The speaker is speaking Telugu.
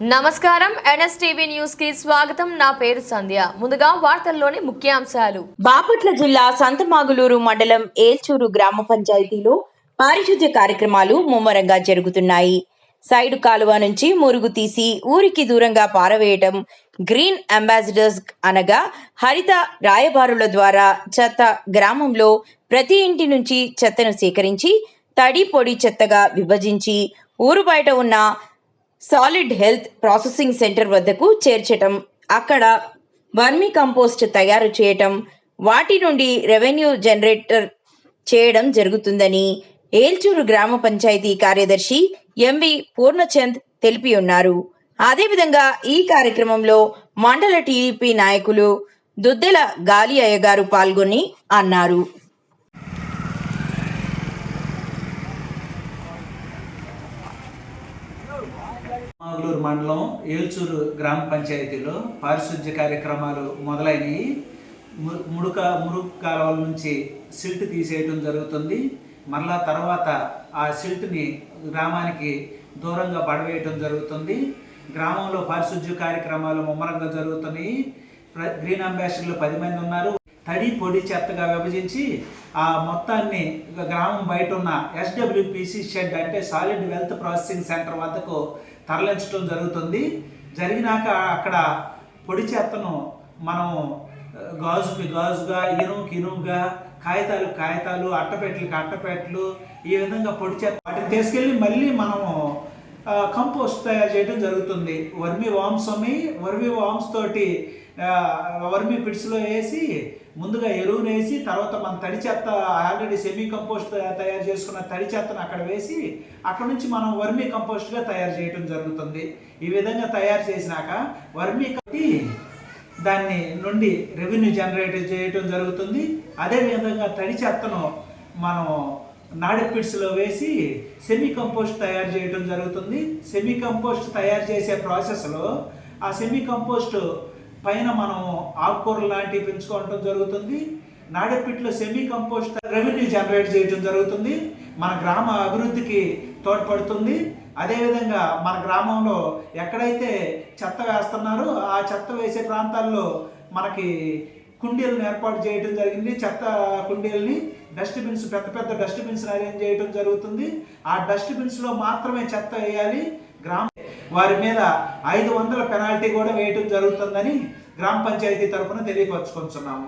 నమస్కారం. ఎన్ఎస్టీవీ న్యూస్కి స్వాగతం. నా పేరు సంధ్య. ముందుగా వార్తల్లోని ముఖ్యాంశాలు. బాపట్ల జిల్లా సంతమాగులూరు మండలం ఏల్చూరు గ్రామ పంచాయతీలో పారిశుద్ధ్య కార్యక్రమాలు ముమ్మరంగా జరుగుతున్నాయి. సైడ్ కాలువ నుంచి మురుగు తీసి ఊరికి దూరంగా పారవేయటం గ్రీన్ అంబాసిడర్స్ అనగా హరిత రాయబారుల ద్వారా చెత్త గ్రామంలో ప్రతి ఇంటి నుంచి చెత్తను సేకరించి తడి పొడి చెత్తగా విభజించి ఊరు బయట ఉన్న సాలిడ్ హెల్త్ ప్రాసెసింగ్ సెంటర్ వద్దకు చేర్చటం అక్కడ వర్మీ కంపోస్ట్ తయారు చేయటం వాటి నుండి రెవెన్యూ జనరేటర్ చేయడం జరుగుతుందని ఏల్చూరు గ్రామ పంచాయతీ కార్యదర్శి ఎంవి పూర్ణచంద్ తెలిపి ఉన్నారు అదేవిధంగా ఈ కార్యక్రమంలో మండల టీడీపీ నాయకులు దుద్దెల గాలి అయ్యగారు పాల్గొని అన్నారు. మాగులూరు మండలం ఏల్చూరు గ్రామ పంచాయతీలో పారిశుద్ధ్య కార్యక్రమాలు మొదలైనవి. ము- ముడుక మురుగు కాలువల నుంచి సిల్ట్ తీసేయటం జరుగుతుంది. మరలా తర్వాత ఆ సిల్ట్ని గ్రామానికి దూరంగా పడవేయటం జరుగుతుంది. గ్రామంలో పారిశుద్ధ్య కార్యక్రమాలు ముమ్మరంగా జరుగుతున్నాయి. ప్ర- గ్రీన్ అంబాసిడర్లు పది మంది ఉన్నారు. తడి పొడి చెత్తగా విభజించి ఆ మొత్తాన్ని గ్రామం బయట ఉన్న ఎస్డబ్ల్యూపిసి షెడ్ అంటే సాలిడ్ వెల్త్ ప్రాసెసింగ్ సెంటర్ వద్దకు తరలించడం జరుగుతుంది. జరిగినాక అక్కడ పొడి చెత్తను మనం గాజుకి గాజుగా ఇనుముకి ఇనుముగా కాగితాలు కాగితాలు అట్టపెట్టెలకు అట్టపెట్టెలు ఈ విధంగా పొడి చెత్త వాటిని తీసుకెళ్ళి మళ్ళీ మనము కంపోస్ట్ తయారు చేయడం జరుగుతుంది. వర్మి వామ్స్ని వర్మి వామ్స్ తోటి వర్మి పిట్స్లో వేసి ముందుగా ఎరువును వేసి తర్వాత మన తడి చెత్త ఆల్రెడీ సెమీ కంపోస్ట్ తయారు చేసుకున్న తడి చెత్తను అక్కడ వేసి అక్కడ నుంచి మనం వర్మి కంపోస్ట్గా తయారు చేయడం జరుగుతుంది. ఈ విధంగా తయారు చేసినాక వర్మి కట్టి దాన్ని నుండి రెవెన్యూ జనరేట్ చేయటం జరుగుతుంది. అదే విధంగా తడి చెత్తను మనం నాడి పిట్స్లో వేసి సెమీ కంపోస్ట్ తయారు చేయడం జరుగుతుంది. సెమీ కంపోస్ట్ తయారు చేసే ప్రాసెస్లో ఆ సెమీ కంపోస్ట్ పైన మనం ఆకుకూరలు లాంటివి పెంచుకోవటం జరుగుతుంది. నాడెపిట్లో సెమీ కంపోస్ట్ రెవెన్యూ జనరేట్ చేయడం జరుగుతుంది. మన గ్రామ అభివృద్ధికి తోడ్పడుతుంది. అదేవిధంగా మన గ్రామంలో ఎక్కడైతే చెత్త వేస్తున్నారో ఆ చెత్త వేసే ప్రాంతాల్లో మనకి కుండీలను ఏర్పాటు చేయడం జరిగింది. చెత్త కుండీలని డస్ట్బిన్స్ పెద్ద పెద్ద డస్ట్బిన్స్ అరేంజ్ చేయడం జరుగుతుంది. ఆ డస్ట్బిన్స్లో మాత్రమే చెత్త వేయాలి. గ్రామ వారి మీద ఐదు వందల పెనాల్టీ కూడా వేయటం జరుగుతుందని గ్రామ పంచాయతీ తరఫున తెలియపరచుకుంటున్నాము.